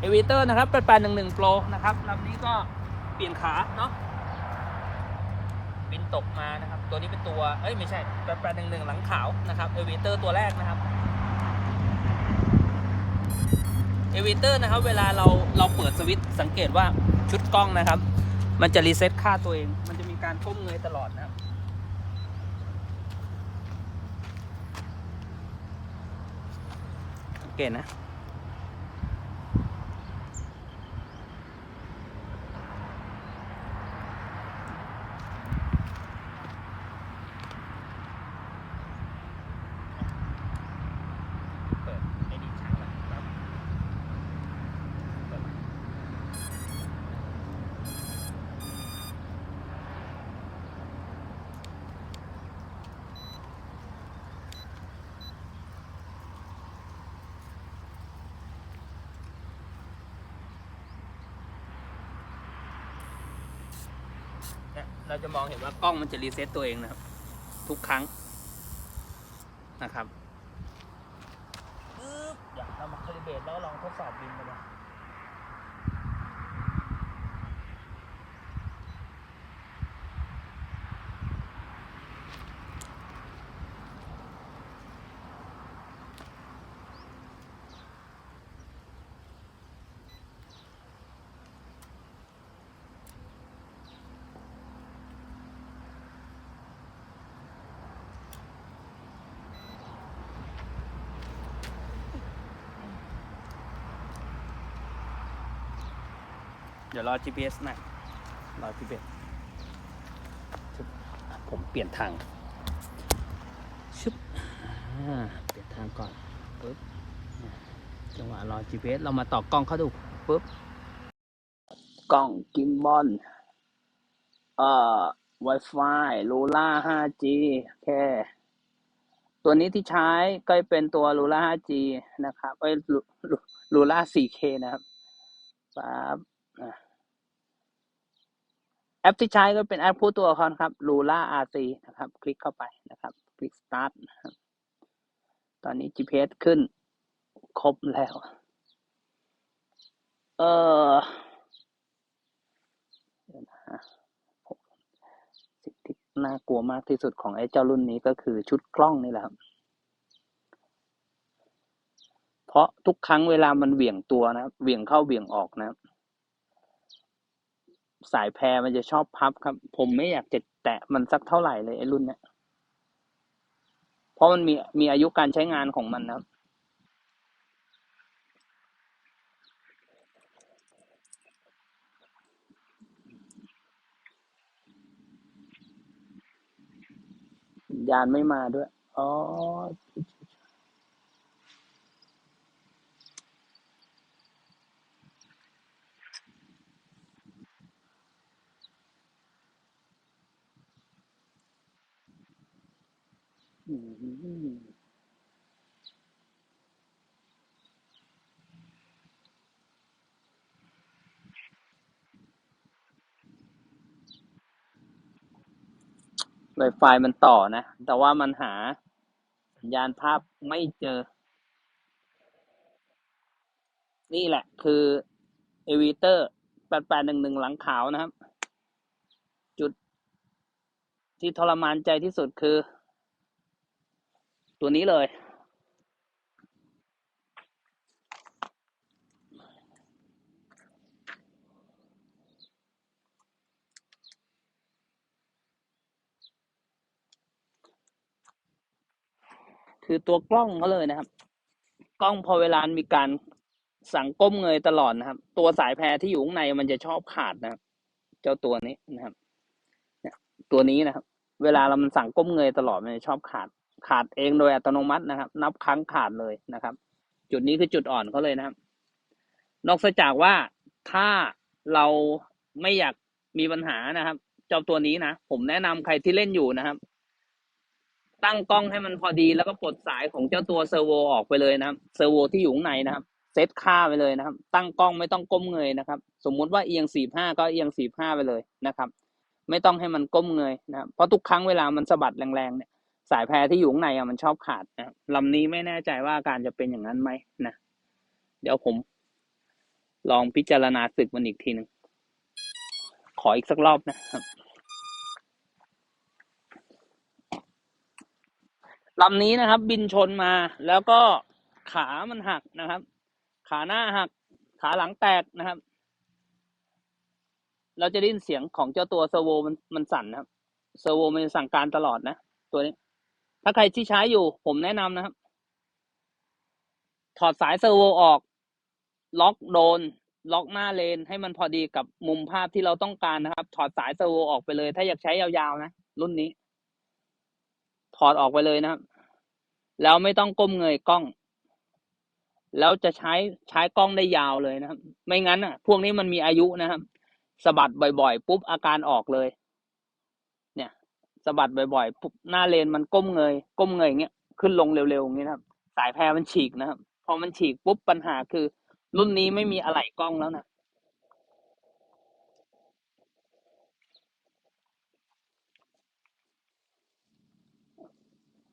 เอวิเตอร์นะครับ8811 Pro นะครับลำนี้ก็เปลี่ยนขาเนาะบินตกมานะครับ ตัวนี้เป็นตัว เอ้ยไม่ใช่8811 หลังขาวนะครับเอวิเตอร์ตัวแรกนะครับเอวิเตอร์นะครับ เวลาเราเราเปิดสวิตช์สังเกตว่าชุดกล้องนะครับ มันจะรีเซ็ตค่าตัวเอง มันจะมีการก้มเงยตลอดนะครับเกตนะ เปิดไอ้ดีช้างนะครับเปิด เนี่ยเราจะมองเห็นว่ากล้องมันจะรีเซ็ตตัวเองนะครับ ทุกครั้งนะครับปึ๊บอยากเรามาคาลิเบรตแล้วลองทดสอบบินกันเลย ดี๋ยวรอ GPS หน่อยรอ GPS ชึบอะผมเปลี่ยนทางชึบอ่าเปลี่ยนทางก่อนปึ๊บอะจังหวะรอ GPS เรามาต่อกล้องเข้าดูปึ๊บกล้องกิมบอลเอ่อ Wi-Fi ลูล่า 5G โอเคตัวนี้ที่ใช้ก็เป็นตัวลูล่า 5G นะครับเอ้ยลูล่า 4K นะครับปั๊บอะแอ ปที่ใช้ก็เป็นแอปผู้ตัวละครครับ Lula RC นะครับ คลิกเข้าไปนะครับ คลิก start นะครับ ตอนนี้ GPS ขึ้น ครบแล้ว เออสิ่งที่น่ากลัวมากที่สุดของไอ้เจ้ารุ่นนี้ก็คือชุดกล้องนี่แหละครับ เพราะทุกครั้งเวลามันเหวี่ยงตัวนะครับ เหวี่ยงเข้าเหวี่ยงออกนะครับ สายแพรมันจะชอบพับครับ ผมไม่อยากจะแตะมันสักเท่าไหร่เลยไอ้รุ่นเนี้ยเพราะมันมีมีอายุการใช้งานของมันนะครับสัญญาณไม่มาด้วย อ๋อ ไวไฟมันต่อนะ แต่ว่ามันหาสัญญาณภาพไม่เจอ นี่แหละ คือเอวิเตอร์8811หลังขาวนะครับ จุดที่ทรมานใจที่สุดคือ ตัวนี้เลย คือตัวกล้องเขาเลยนะครับ กล้องพอเวลามีการสั่งก้มเงยตลอดนะครับ ตัวสายแพรที่อยู่ข้างในมันจะชอบขาดนะครับ เจ้าตัวนี้นะครับตัวนี้นะครับ เวลาเรามันสั่งก้มเงยตลอดมันจะชอบขาด ขาดเองโดยอัตโนมัตินะครับ นับครั้งขาดเลยนะครับ จุดนี้คือจุดอ่อนเขาเลยนะครับ นอกจากว่าถ้าเราไม่อยากมีปัญหานะครับเจ้าตัวนี้นะผมแนะนำใครที่เล่นอยู่นะครับ ตั้งกล้องให้มันพอดีแล้วก็ปลดสายของเจ้าตัวเซอร์โวออกไปเลยนะครับเซอร์โวที่อยู่ข้างในนะครับเซตค่าไปเลยนะครับ ตั้งกล้องไม่ต้องก้มเงยนะครับ สมมุติว่าเอียงสี่ห้าก็เอียงสี่ห้าไปเลยนะครับ ไม่ต้องให้มันก้มเงยนะครับเพราะทุกครั้งเวลามันสะบัดแรงๆเนี่ย สายแพรที่อยู่ข้างในอะมันชอบขาดนะลำนี้ไม่แน่ใจว่าอาการจะเป็นอย่างนั้นไหมนะเดี๋ยวผม ลองพิจารณาศึกมันอีกทีหนึ่งขออีกสักรอบนะครับลำนี้นะครับ บินชนมาแล้วก็ขามันหักนะครับ ขาหน้าหัก ขาหลังแตกนะครับ เราจะได้ยินเสียงของเจ้าตัวเซอร์โวมันมันสั่นนะครับเซอร์โวมันสั่งการตลอดนะ ตัวนี้ ถ้าใครที่ใช้อยู่ ผมแนะนำนะครับ ถอดสายเซอร์โวออก ล็อกโดน ล็อกหน้าเลน ให้มันพอดีกับมุมภาพที่เราต้องการนะครับ ถอดสายเซอร์โวออกไปเลย ถ้าอยากใช้ยาวๆนะ รุ่นนี้ ถอดออกไปเลยนะครับ แล้วไม่ต้องก้มเงยกล้อง แล้วจะใช้ใช้กล้องได้ยาวเลยนะครับ ไม่งั้นอะ พวกนี้มันมีอายุนะครับสะบัดบ่อยๆ ปุ๊บอาการออกเลยเนี่ย สะบัดบ่อยๆปุ๊บหน้าเลนมันก้มเงย ก้มเงยอย่างเงี้ยขึ้นลงเร็วๆอย่างเงี้ยนะครับ สายแพรมันฉีกนะครับ พอมันฉีกปุ๊บปัญหาคือ รุ่นนี้ไม่มีอะไหล่กล้องแล้วนะ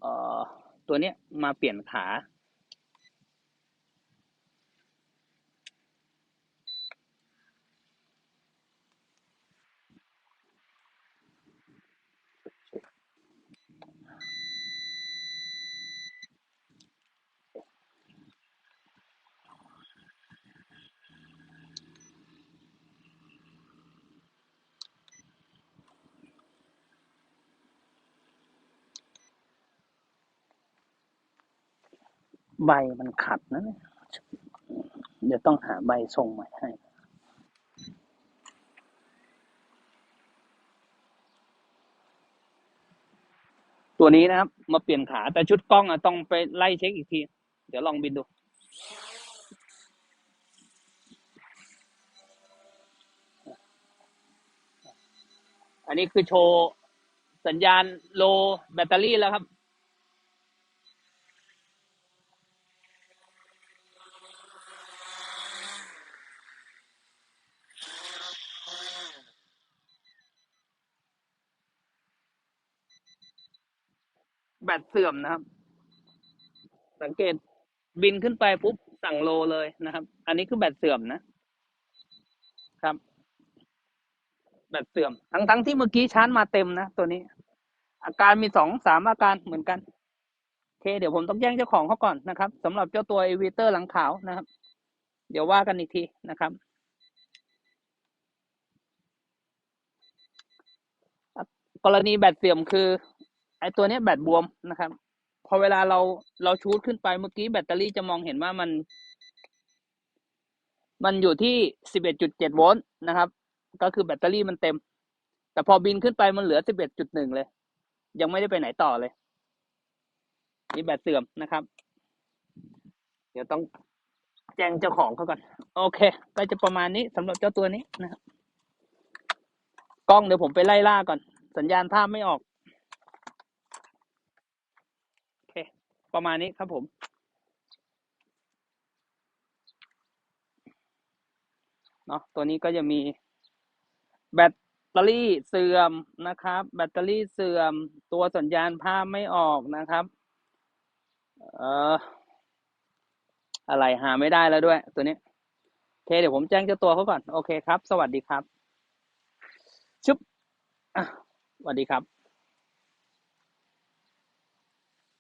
เอ่อตัวเนี้ยมาเปลี่ยนขา ใบมันขัดนะเนี่ยเดี๋ยวต้องหาใบทรงใหม่ให้ตัวนี้นะครับ มาเปลี่ยนขาแต่ชุดกล้องอะต้องไปไล่เช็คอีกที เดี๋ยวลองบินดู อันนี้คือโชว์สัญญาณโลแบตเตอรี่แล้วครับ แบตเสื่อมนะครับ สังเกตบินขึ้นไปปุ๊บสั่งโลเลยนะครับ อันนี้คือแบตเสื่อมนะครับ แบตเสื่อม ทั้งทั้งที่เมื่อกี้ชาร์จมาเต็มนะตัวนี้ อาการมีสองสามอาการเหมือนกันโอเค เดี๋ยวผมต้องแจ้งเจ้าของเขาก่อนนะครับสำหรับเจ้าตัวเอวิเตอร์หลังขาวนะครับ เดี๋ยวว่ากันอีกทีนะครับ กรณีแบตเสื่อมคือ ไอ้ตัวนี้แบตบวมนะครับ พอเวลาเราเราชูดขึ้นไปเมื่อกี้แบตเตอรี่จะมองเห็นว่ามัน มันอยู่ที่11.7โวลต์นะครับ ก็คือแบตเตอรี่มันเต็ม แต่พอบินขึ้นไปมันเหลือ11.1เลย ยังไม่ได้ไปไหนต่อเลย นี่แบตเสื่อมนะครับ เดี๋ยวต้องแจ้งเจ้าของเขาก่อน โอเค ก็จะประมาณนี้สำหรับเจ้าตัวนี้นะครับ กล้องเดี๋ยวผมไปไล่ล่าก่อน สัญญาณภาพไม่ออก โอเค ประมาณนี้ครับผม เนาะตัวนี้ก็จะมี แบตเตอรี่เสื่อมนะครับ แบตเตอรี่เสื่อม ตัวสัญญาณภาพไม่ออกนะครับ เอ่ออะไรหาไม่ได้แล้วด้วย ตัวนี้โอเคเดี๋ยวผมแจ้งเจ้าตัวเขาก่อน โอเคครับ สวัสดีครับ ชุบสวัสดีครับ